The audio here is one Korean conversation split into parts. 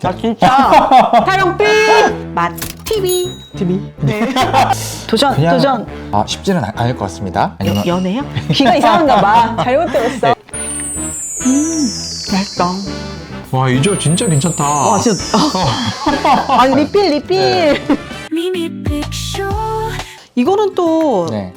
나 진짜 촬영 삐! 맛 TV. TV? 네. 도전, 그냥 도전. 아 쉽지는 않- 않을 것 같습니다. 아니면 연애요? 귀가 이상한가 봐. 잘못 들었어. 음, 맛있다. 와 이조 진짜 괜찮다. 아, 진짜. 아, 아니, 리필, 리필. 픽쇼 이거는 또, 네.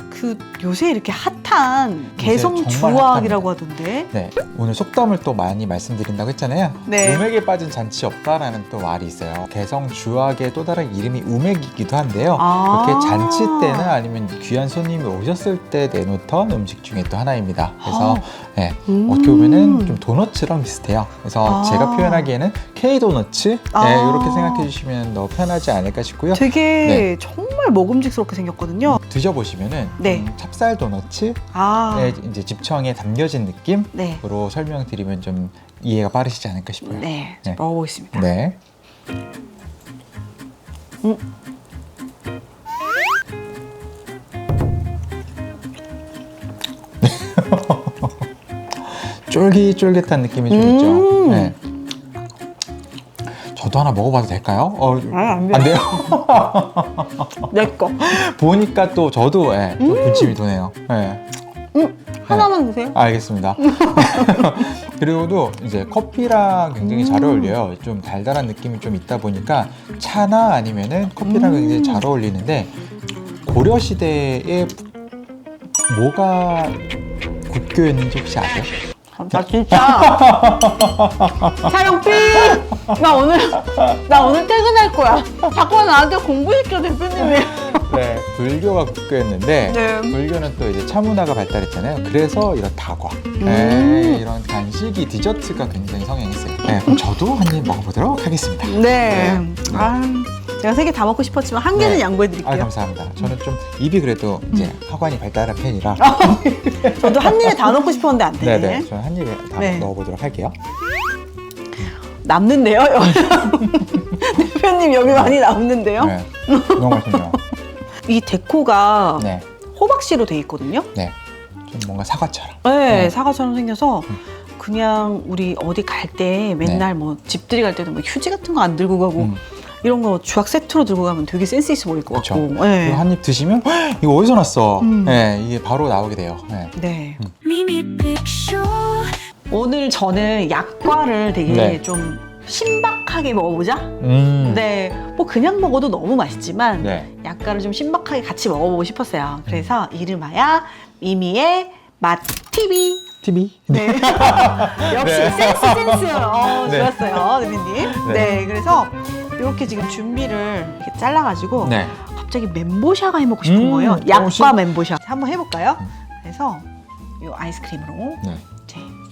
그, 요새 이렇게 핫한 개성 정말 주악이라고 하던데. 네, 오늘 속담을 또 많이 말씀드린다고 했잖아요. 네. 우맥에 빠진 잔치 없다라는 또 말이 있어요. 개성 주악의 또 다른 이름이 우맥이기도 한데요. 아. 이렇게 잔치 때나 아니면 귀한 손님이 오셨을 때 내놓던 음식 중에 또 하나입니다. 그래서 아. 네, 음. 어떻게 보면은 좀 도너츠랑 비슷해요. 그래서 아. 제가 표현하기에는 K 도너츠 아. 네, 이렇게 생각해 주시면 더 편하지 않을까 싶고요. 되게 정말 먹음직스럽게 생겼거든요. 드셔보시면은 네. 음, 찹쌀 도너츠의 아, 이제 집청에 담겨진 느낌으로 네. 설명드리면 좀 이해가 빠르시지 않을까 싶어요. 네, 네. 먹어보겠습니다. 네. 음. 쫄깃쫄깃한 느낌이 좀 음. 있죠. 네. 저도 하나 먹어봐도 될까요? 어, 아, 안 돼요. 안 돼요? 내 거. 보니까 또 저도 예, 또 군침이 도네요. 예. 음, 하나만 드세요. 알겠습니다. 그리고도 이제 커피랑 굉장히 잘 음. 어울려요. 좀 달달한 느낌이 좀 있다 보니까 차나 아니면은 커피랑 음. 굉장히 잘 어울리는데 고려 시대에 뭐가 국교였는지 혹시 아세요? 나 진짜 촬영 삐! 나 오늘 나 오늘 퇴근할 거야. 자꾸 나한테 공부시켜 대표님이. 네, 불교가 국교였는데 네. 불교는 또 이제 차 문화가 발달했잖아요. 그래서 이런 다과, 음. 네, 이런 간식이 디저트가 굉장히 성행했어요. 네, 그럼 저도 한 입 먹어보도록 하겠습니다. 네. 네. 아, 제가 세 개 다 먹고 싶었지만 한 개는 네. 양보해 아, 드릴게요. 감사합니다. 저는 좀 입이 그래도 이제 음. 하관이 발달한 편이라 저도 한 입에 다 넣고 싶었는데 안 되네. 네네. 저는 한 입에 다 네. 넣어보도록 할게요. 남는데요? 대표님 여기 많이 남는데요? 네. 너무 맛있네요. 이 데코가 네. 호박씨로 돼 있거든요. 네. 좀 뭔가 사과처럼. 네, 네. 사과처럼 생겨서 그냥 우리 어디 갈 때 맨날 뭐 집들이 갈 때도 뭐 휴지 같은 거 안 들고 가고 음. 이런 거 주악 세트로 들고 가면 되게 센스 있어 보일 것 그쵸. 같고. 네. 한입 드시면 "헉, 이거 어디서 났어? 음. 네, 이게 바로 나오게 돼요. 네. 네. 미니 픽쇼 오늘 저는 약과를 되게 네. 좀 신박하게 먹어보자. 음. 네, 뭐 그냥 먹어도 너무 맛있지만 네. 약과를 좀 신박하게 같이 먹어보고 싶었어요. 그래서 이름하여 미미의 맛 TV. TV. 네. 역시 네. 센스 센스. 어, 네. 좋았어요, 대표님. 네. 네. 그래서 이렇게 지금 준비를 이렇게 잘라가지고 네. 갑자기 멘보샤가 해먹고 싶은 음, 거예요. 어, 약과 신- 멘보샤. 한번 해볼까요? 그래서 이 아이스크림으로 네.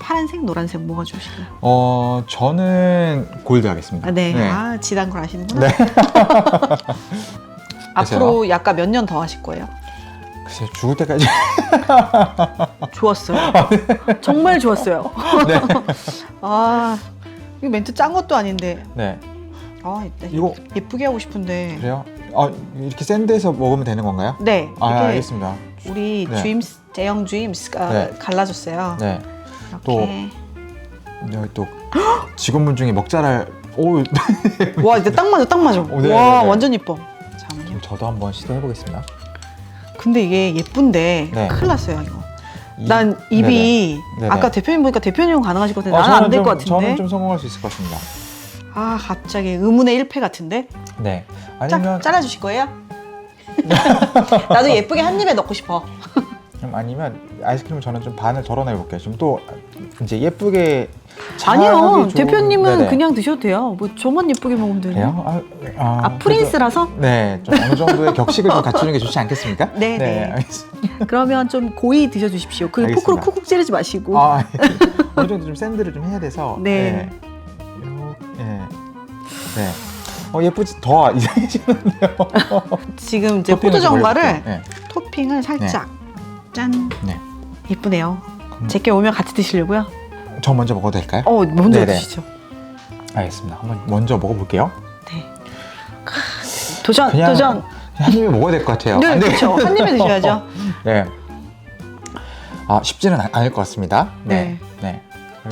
파란색, 노란색 뭐가 좋으실까요? 어, 저는 골드 하겠습니다. 아, 네. 아, 지단 걸 아시는구나. 네. 앞으로 약간 몇 년 더 하실 거예요? 글쎄 죽을 때까지. 좋았어요. 정말 좋았어요. 네. 아, 이거 멘트 짠 것도 아닌데. 네. 아, 이거 예쁘게 하고 싶은데. 그래요? 아, 이렇게 센 데서 먹으면 되는 건가요? 네. 아, 이게 알겠습니다. 우리 네. 주임스, 제형 주임스가 네. 갈라줬어요. 네. 이렇게. 또 여기 또 직원분 중에 먹자랄 오 와, 이제 딱 맞아, 딱 맞아. 네, 와, 네, 네. 완전 예뻐. 잠깐만요. 저도 한번 시도해 보겠습니다. 근데 이게 예쁜데 네. 큰일 났어요, 이거. 이- 난 입이 네네. 아까 대표님 보니까 대표님은 가능하실 것 같은데 어, 나는 안 저는 될것 좀- 같은데. 저는 좀 성공할 수 있을 것 같습니다. 아, 갑자기 의문의 1패 같은데. 네. 짜, 아니면 잘라주실 거예요? 나도 예쁘게 한 입에 넣고 싶어. 좀 아니면 아이스크림 저는 좀 반을 덜어내 볼게요. 좀 또 이제 예쁘게 아니요, 좋은- 대표님은 네네. 그냥 드셔도 돼요. 뭐 저만 예쁘게 먹으면 되요? 아, 아, 아, 프린스라서? 네, 좀 어느 정도의 격식을 좀 갖추는 게 좋지 않겠습니까? 네, 네. 알겠습니다. 그러면 좀 고이 드셔주십시오. 그. 포크로 쿡쿡 찌르지 마시고. 아, 어느 정도 좀 샌드를 좀 해야 돼서. 네. 요, 예. 네. 어 예쁘지 더 이상해지는데요. 지금 이제 정발을 올려볼게요. 네. 토핑을 살짝 짠. 네. 예쁘네요. 제게 오면 같이 드시려고요? 저 먼저 먹어도 될까요? 어, 먼저 네네. 드시죠. 알겠습니다. 한번 먼저 먹어볼게요. 네. 크, 도전, 그냥 도전. 한 입에 먹어야 될 것 같아요. 네, 안 그렇죠. 되겠- 한 입에 드셔야죠. 네. 아 쉽지는 않- 않을 것 같습니다. 네. 네.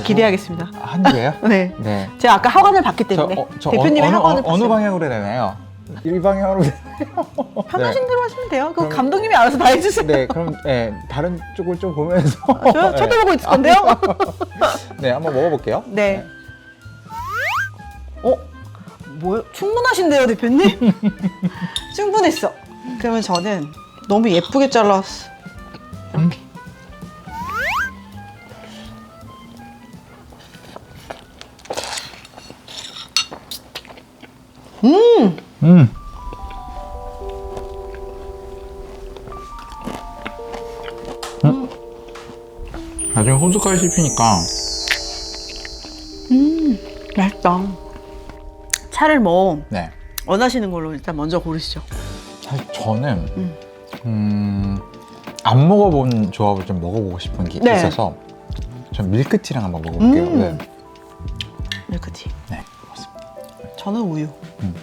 기대하겠습니다. 한 개요? 네. 네. 제가 아까 학원을 봤기 저, 때문에 어, 저 대표님의 어느, 학원을 어느, 어느 봤어요. 방향으로 되나요? 일 방향으로 되나요? 편하신 대로 하시면 돼요. 그 그럼- 감독님이 알아서 다 해주세요. 네, 그럼 네, 다른 쪽을 좀 보면서 저 네. 쳐다보고 있을 건데요. 네, 한번 먹어볼게요. 네. 어? 뭐요? 충분하신데요, 대표님? 충분했어. 그러면 저는 너무 예쁘게 잘랐어. 이렇게. 호두까지 씹히니까 맛있다. 차를 뭐 네. 원하시는 걸로 일단 먼저 고르시죠. 사실 저는 음. 음, 안 먹어본 조합을 좀 먹어보고 싶은 게 네. 있어서 전 밀크티랑 한번 먹어볼게요. 음. 네. 밀크티. 네, 고맙습니다. 저는 우유. 음.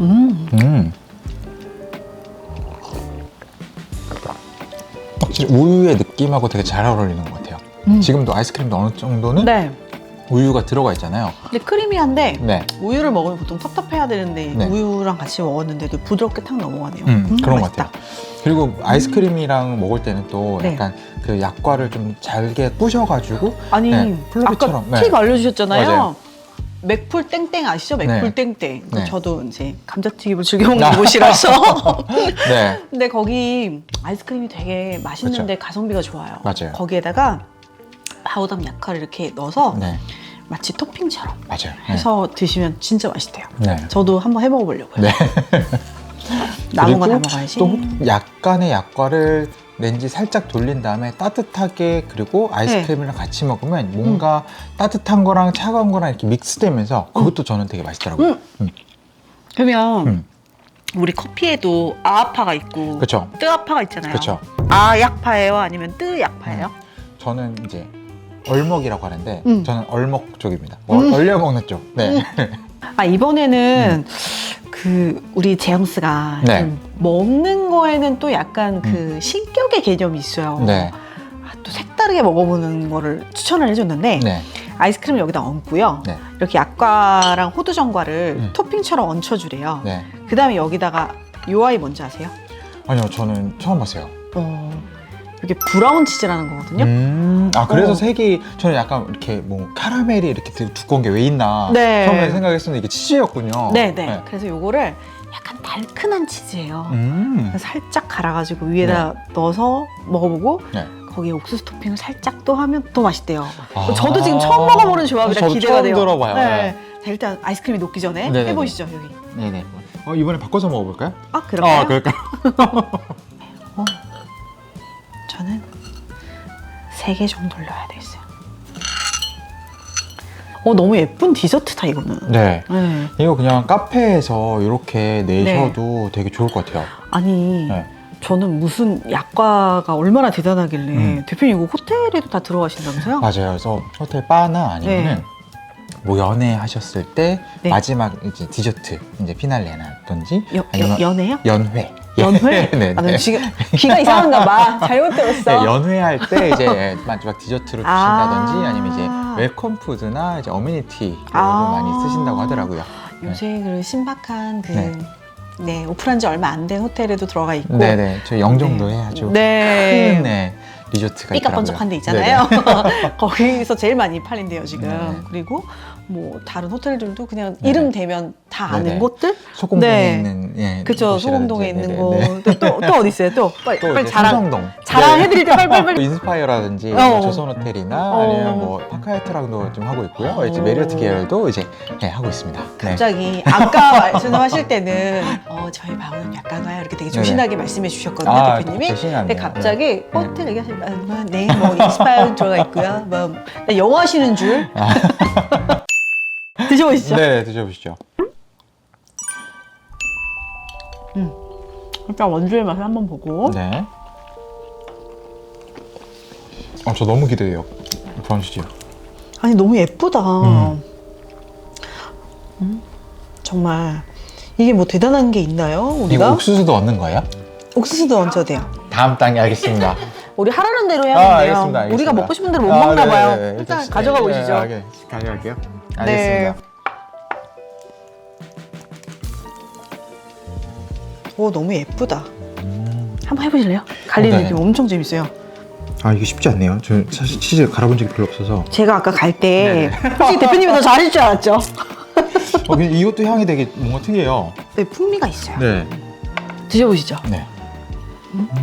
음. 음. 확실히 우유의 느낌하고 되게 잘 어울리는 것 같아요. 음. 지금도 아이스크림도 어느 정도는 네. 우유가 들어가 있잖아요. 근데 크리미한데 네, 우유를 먹으면 보통 텁텁해야 되는데 네. 우유랑 같이 먹었는데도 부드럽게 탁 넘어가네요. 음, 그런 것 맛있다. 같아요. 그리고 아이스크림이랑 먹을 때는 또 네. 약간 그 약과를 좀 잘게 부셔가지고 아니 네, 아까 네. 틱 알려주셨잖아요. 맞아요. 맥풀 땡땡 아시죠? 맥풀 네. 땡땡. 네. 저도 이제 감자튀김을 즐겨 먹는 아. 곳이라서. 네, 근데 거기 아이스크림이 되게 맛있는데 가성비가 좋아요. 맞아요. 거기에다가 바우담 약화를 이렇게 넣어서 네, 마치 토핑처럼 맞아요. 해서 드시면 진짜 맛있대요. 네. 저도 한번 해 먹어보려고요. 네. 남은 거 다 먹어야지. 또 약간의 약과를 렌지 살짝 돌린 다음에 따뜻하게 그리고 아이스크림이랑 같이 먹으면 뭔가 따뜻한 거랑 차가운 거랑 이렇게 믹스되면서 그것도 저는 되게 맛있더라고요. 음. 음. 그러면 음. 우리 커피에도 아파가 있고 그렇죠. 뜨아파가 있잖아요. 그렇죠. 아 약파예요? 아니면 뜨 약파예요? 저는 이제 얼먹이라고 하는데 음. 저는 얼먹 쪽입니다. 음. 얼, 얼려 먹는 쪽. 네. 아 이번에는 그 우리 제영스가 네. 좀 먹는 거에는 또 약간 그 신격의 개념이 있어요. 네. 아, 또 색다르게 먹어보는 거를 추천을 해줬는데 네. 아이스크림을 여기다 얹고요. 네. 이렇게 약과랑 호두전과를 음. 토핑처럼 얹혀주래요. 네. 그 다음에 여기다가 요 아이 뭔지 아세요? 아니요, 저는 처음 봤어요. 어, 이게 브라운 치즈라는 거거든요. 음, 아 그래서 어. 색이 저는 약간 이렇게 뭐 카라멜이 이렇게 되게 두꺼운 게 왜 있나 네. 처음에 생각했었는데 이게 치즈였군요. 네 네. 그래서 요거를 약간 달큰한 치즈예요. 음. 살짝 갈아가지고 위에다 넣어서 먹어보고 네. 거기에 옥수수 토핑을 살짝 또 하면 또 맛있대요. 아. 저도 지금 처음 먹어보는 조합이라 저도 기대가 처음 돼요. 들어봐요. 네. 자, 일단 아이스크림이 녹기 전에 네네네. 해보시죠 여기. 네네. 어, 이번에 바꿔서 먹어볼까요? 아 그럴까요? 어, 그럴까요? 3개 정도 올려야 되겠어요. 어 너무 예쁜 디저트다 이거는. 네. 네. 이거 그냥 카페에서 이렇게 내셔도 네. 되게 좋을 것 같아요. 아니 네. 저는 무슨 약과가 얼마나 대단하길래 음. 대표님 이거 호텔에도 다 들어가신다면서요? 맞아요. 그래서 호텔 바나 아니면은 네. 뭐 연애 하셨을 때 네. 마지막 이제 디저트 이제 피날레나든지 여, 아니면 여, 연애요? 연회. 연회? 네. 아, 난 네. 지금 귀가 이상한가 봐. 잘못 들었어. 네, 연회할 때 이제 마지막 디저트로 아. 주신다든지 아니면 이제 웰컴 푸드나 이제 어메니티를 아. 많이 쓰신다고 하더라고요. 요새 그 신박한 그 네. 네. 오픈한 지 얼마 안 된 호텔에도 들어가 있고 네네. 저희 영종도에 아주 네. 큰 네, 리조트가 있더라고요. 삐까 번쩍한 데 있잖아요. 거기서 제일 많이 팔린대요 지금. 네. 그리고 뭐 다른 호텔들도 그냥 네네. 이름 대면 다 아는 네네. 곳들. 소공동에 네. 있는 예, 곳이라든지. 소공동에 있는 네네네. 곳. 또, 또, 또 어디 있어요? 또 빨리, 또 빨리 이제 자랑. 삼성동 자랑해드릴 때 네. 빨리 빨리. 인스파이어라든지 어. 뭐 조선 호텔이나 어. 아니면 뭐 파카야트랑도 좀 하고 있고요. 이제 어. 메리어트 계열도 이제 네, 하고 있습니다. 네. 갑자기 아까 말씀하실 때는 어 저희 방은 약간가요 이렇게 되게 조신하게 말씀해 주셨거든요 아, 대표님이. 근데 갑자기 호텔 얘기하시니 까 아, 네뭐 인스파이어 들어가 있고요. 뭐나 영어 하시는 줄 드셔보시죠. 네, 드셔보시죠. 일단 원주의 맛을 한번 보고. 네. 어, 저 너무 기대해요. 브런치즈. 아니 너무 예쁘다. 음. 음, 정말 이게 뭐 대단한 게 있나요? 이거 우리가 옥수수도 얻는 거예요? 옥수수도 얹어도 돼요. 다음 단계 알겠습니다. 우리 하라는 대로 해야 아, 된대요. 알겠습니다, 알겠습니다. 우리가 먹고 싶은 대로 못 아, 먹나 네, 봐요. 네, 네. 일단 시- 가져가 네, 보시죠. 아, 네. 가져갈게요. 네. 알겠습니다. 오 너무 예쁘다. 음. 한번 해보실래요? 갈리는 네. 느낌 엄청 재밌어요. 아 이게 쉽지 않네요. 저 사실 치즈 갈아본 적이 별로 없어서. 제가 아까 갈때 네네. 혹시 대표님이 더 잘해줄 줄 알았죠? 어, 근데 이것도 향이 되게 뭔가 특이해요. 네 풍미가 있어요. 네. 드셔보시죠. 네.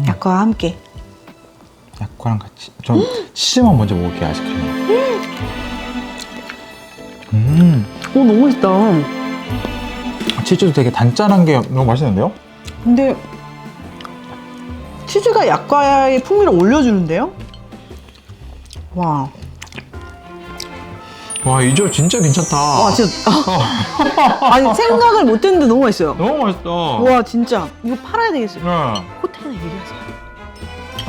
약과와 함께. 약과랑 같이. 전 치즈만 먼저 먹을게요 아이스크림. 음. 오 너무 맛있다. 치즈도 되게 단짠한 게 너무 맛있는데요? 근데 치즈가 약과의 풍미를 올려주는데요? 와, 와, 이 조 진짜 괜찮다. 와 진짜 아니 생각을 못했는데 너무 맛있어요. 너무 맛있다. 와 진짜 이거 팔아야 되겠어요. 네. 호텔에 얘기하세요.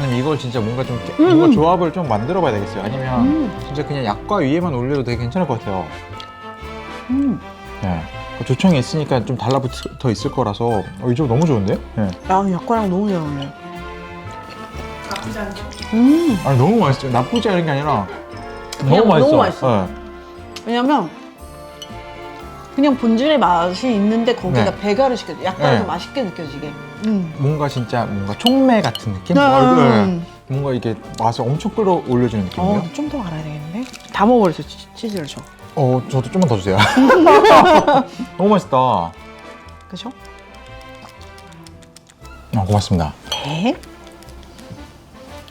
아니면 이걸 진짜 뭔가 좀 음, 뭔가 음. 조합을 좀 만들어 봐야 되겠어요. 아니면 음. 진짜 그냥 약과 위에만 올려도 되게 괜찮을 것 같아요. 음. 네. 그 조청이 있으니까 좀 달라붙어 있을 거라서 어, 이조 너무 좋은데요? 네. 아 약과랑 너무 잘 어울려. 음. 아니 너무 맛있어요. 나쁘지 않은 게 아니라 그냥 너무 맛있어. 너무 맛있어. 네. 왜냐면 그냥 본질의 맛이 있는데 거기다 네. 배가를 시켜줘. 약과를 네. 더 맛있게 느껴지게. 음. 뭔가 진짜 뭔가 촉매 같은 느낌? 네. 어, 네. 뭔가 이게 맛을 엄청 끌어올려주는 느낌이에요. 어, 좀 더 알아야 되겠는데? 다 먹어버렸어, 치- 치즈를 저. 어, 저도 좀만 더 주세요. 너무 맛있다. 그죠? 아, 고맙습니다. 네.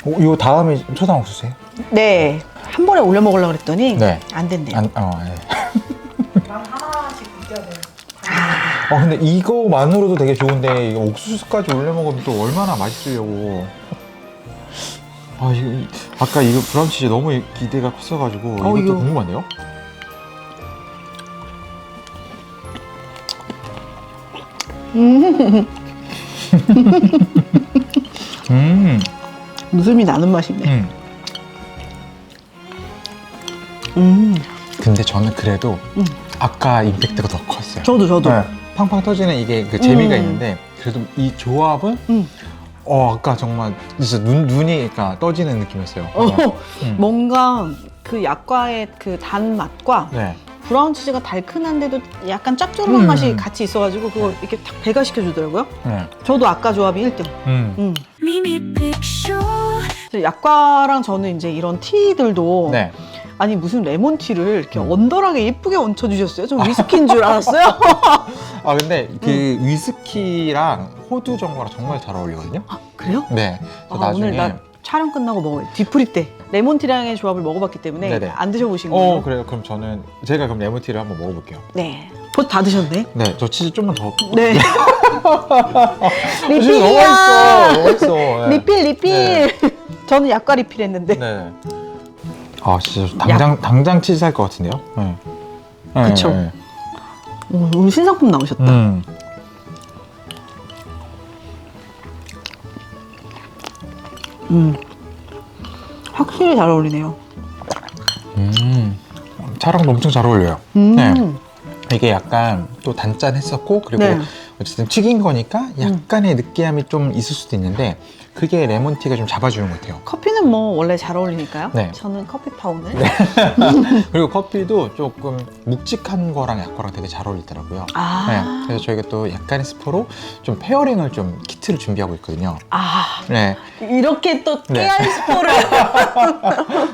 어, 이거 다음에 초당 옥수수예요? 네. 한 번에 올려 먹으려고 그랬더니 네. 안 된대요. 안, 어, 네. 어, 근데 이거만으로도 되게 좋은데 이거 옥수수까지 올려 먹으면 또 얼마나 맛있으려고. 아, 이거 이- 아까 이거 브라운치즈 너무 기대가 컸어가지고 어, 이것도 이거. 궁금한데요? 음, 웃음이 나는 맛이네. 음. 음. 근데 저는 그래도 음. 아까 임팩트가 더 컸어요. 저도, 저도. 네, 팡팡 터지는 이게 그 재미가 음. 있는데 그래도 이 조합은 음. 어 아까 정말 진짜 눈 눈이 그러니까 떠지는 느낌이었어요. 어, 음. 뭔가 그 약과의 그 단맛과 네. 브라운 치즈가 달큰한데도 약간 짭조름한 음. 맛이 같이 있어가지고 그걸 이렇게 딱 배가 시켜주더라고요. 네. 저도 아까 조합이 1등. 음. 음. 미니 픽쇼 그래서 약과랑 저는 이제 이런 티들도 네. 아니 무슨 레몬티를 이렇게 음. 언더하게 예쁘게 얹혀주셨어요? 좀 위스키인 줄 알았어요. 아 근데 그 음. 위스키랑 호두 정과랑 정말 잘 어울리거든요. 그래요? 네. 아, 그래서 오늘 나 촬영 끝나고 먹어요. 뒤풀이 때 레몬티랑의 조합을 먹어봤기 때문에 네네. 안 드셔보신 거예요? 어 그래요. 그럼 저는 제가 그럼 레몬티를 한번 먹어볼게요. 네. 벌써 다 드셨네. 네. 저 치즈 좀만 더. 네. 치즈 너무 맛있어. 너무 맛있어. 네. 리필 리필. 저는 약과 리필했는데. 네. 아 진짜 당장 당장 치즈 살 것 같은데요. 네. 네, 그쵸. 네. 오, 오늘 신상품 나오셨다. 음. 음. 확실히 잘 어울리네요. 음. 차랑도 엄청 잘 어울려요. 음. 네. 이게 약간 또 단짠했었고 그리고 네. 어쨌든 튀긴 거니까 약간의 느끼함이 좀 있을 수도 있는데 그게 레몬티가 좀 잡아주는 것 같아요. 커피는 뭐 원래 잘 어울리니까요. 네. 저는 커피 파우는. 그리고 커피도 조금 묵직한 거랑 약과랑 되게 잘 어울리더라고요. 아. 네, 그래서 저희가 또 약간의 스포로 좀 페어링을 좀 키트를 준비하고 있거든요. 아. 네, 이렇게 또 네. 깨알 스포를.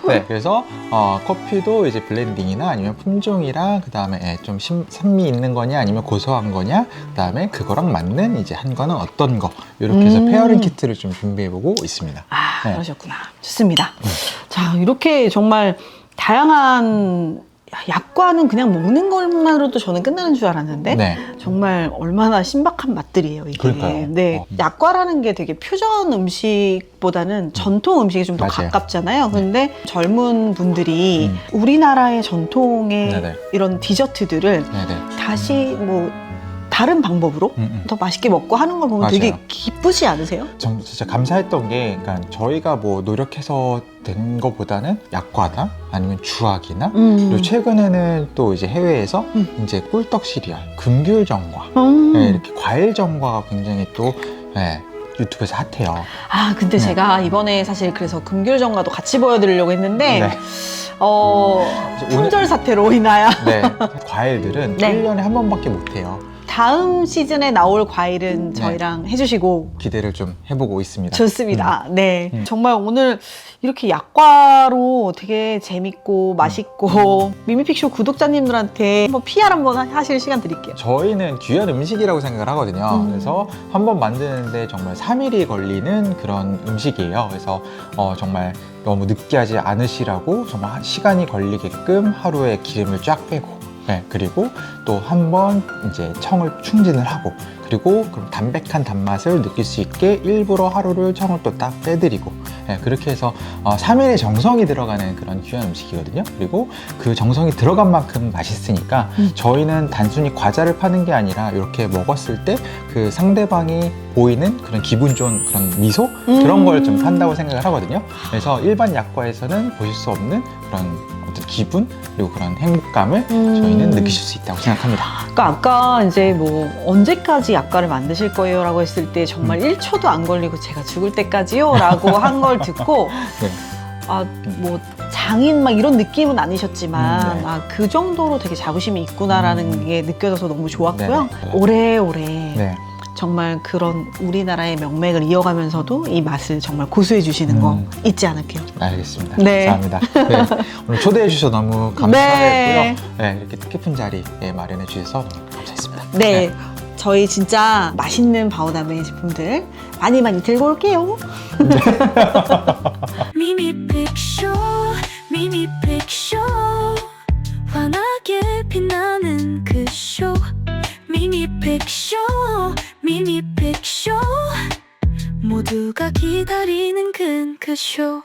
네, 그래서 어, 커피도 이제 블렌딩이나 아니면 품종이랑 그 다음에 좀 심- 산미 있는 거냐 아니면 고소한 거냐 그 다음에 그거랑 맞는 이제 한 거는 어떤 거 이렇게 해서 음. 페어링 키트를 좀 준비해보고 있습니다. 아, 네. 그러셨구나. 좋습니다. 자, 이렇게 정말 다양한 약과는 그냥 먹는 것만으로도 저는 끝나는 줄 알았는데 네, 정말 얼마나 신박한 맛들이에요 이게. 그러니까요. 네, 어. 약과라는 게 되게 퓨전 음식보다는 전통 음식이 좀 더 맞아요. 가깝잖아요. 근데 젊은 분들이 음. 우리나라의 전통의 네네. 이런 디저트들을 네네. 다시 뭐 다른 방법으로 음, 음. 더 맛있게 먹고 하는 걸 보면 맞아요. 되게 기쁘지 않으세요? 전 진짜 감사했던 게, 그러니까 저희가 뭐 노력해서 된 것보다는 약과나 아니면 주악이나 음. 그리고 최근에는 또 이제 해외에서 음. 이제 꿀떡 시리얼, 금귤 정과, 음. 네, 이렇게 과일 정과가 굉장히 또 네, 유튜브에서 핫해요. 아 근데 네. 제가 이번에 사실 그래서 금귤전과도 같이 보여드리려고 했는데 네. 어 오늘- 품절 사태로 인하여 네. 과일들은 네. 1년에 한 번밖에 못 해요. 다음 시즌에 나올 과일은 네. 저희랑 해주시고 기대를 좀 해보고 있습니다. 좋습니다. 네. 음. 정말 오늘 이렇게 약과로 되게 재밌고 맛있고 미미픽쇼 구독자님들한테 한번 PR 한번 하실 시간 드릴게요. 저희는 귀한 음식이라고 생각을 하거든요. 음. 그래서 한 번 만드는데 정말 3일이 걸리는 그런 음식이에요. 그래서 어, 정말 너무 느끼하지 않으시라고 정말 한- 시간이 걸리게끔 하루에 기름을 쫙 빼고 네, 그리고 또 한 번 이제 청을 충진을 하고 그리고 그럼 담백한 단맛을 느낄 수 있게 일부러 하루를 청을 또 딱 빼드리고 네, 그렇게 해서 어, 3일의 정성이 들어가는 그런 귀한 음식이거든요. 그리고 그 정성이 들어간 만큼 맛있으니까 음. 저희는 단순히 과자를 파는 게 아니라 이렇게 먹었을 때 그 상대방이 보이는 그런 기분 좋은 그런 미소 그런 음. 걸좀 판다고 생각을 하거든요. 그래서 일반 약과에서는 보실 수 없는 그런 기분 그리고 그런 행복감을 음. 저희는 느끼실 수 있다고 생각합니다. 그러니까 아까 이제 뭐 언제까지 약과를 만드실 거예요라고 했을 때 정말 음. 1초도 안 걸리고 제가 죽을 때까지요라고 한 걸 듣고 네. 아뭐 장인 막 이런 느낌은 아니셨지만 음, 네. 아그 정도로 되게 자부심이 있구나라는 음. 게 느껴져서 너무 좋았고요. 네, 네. 오래오래 네. 정말 그런 우리나라의 명맥을 이어가면서도 이 맛을 정말 고수해 주시는 거 음. 잊지 않을게요. 알겠습니다. 네. 감사합니다. 네. 오늘 초대해 주셔서 너무 감사했고요. 네. 네. 이렇게 뜻깊은 자리 에 마련해 주셔서 너무 감사했습니다. 네. 저희 진짜 맛있는 바오담의 제품들 많이 많이 들고 올게요. 미미 픽쇼 미미 픽쇼 환하게 빛나는 그쇼 미미 픽쇼 미미픽쇼. 모두가 기다리는 그, 그쇼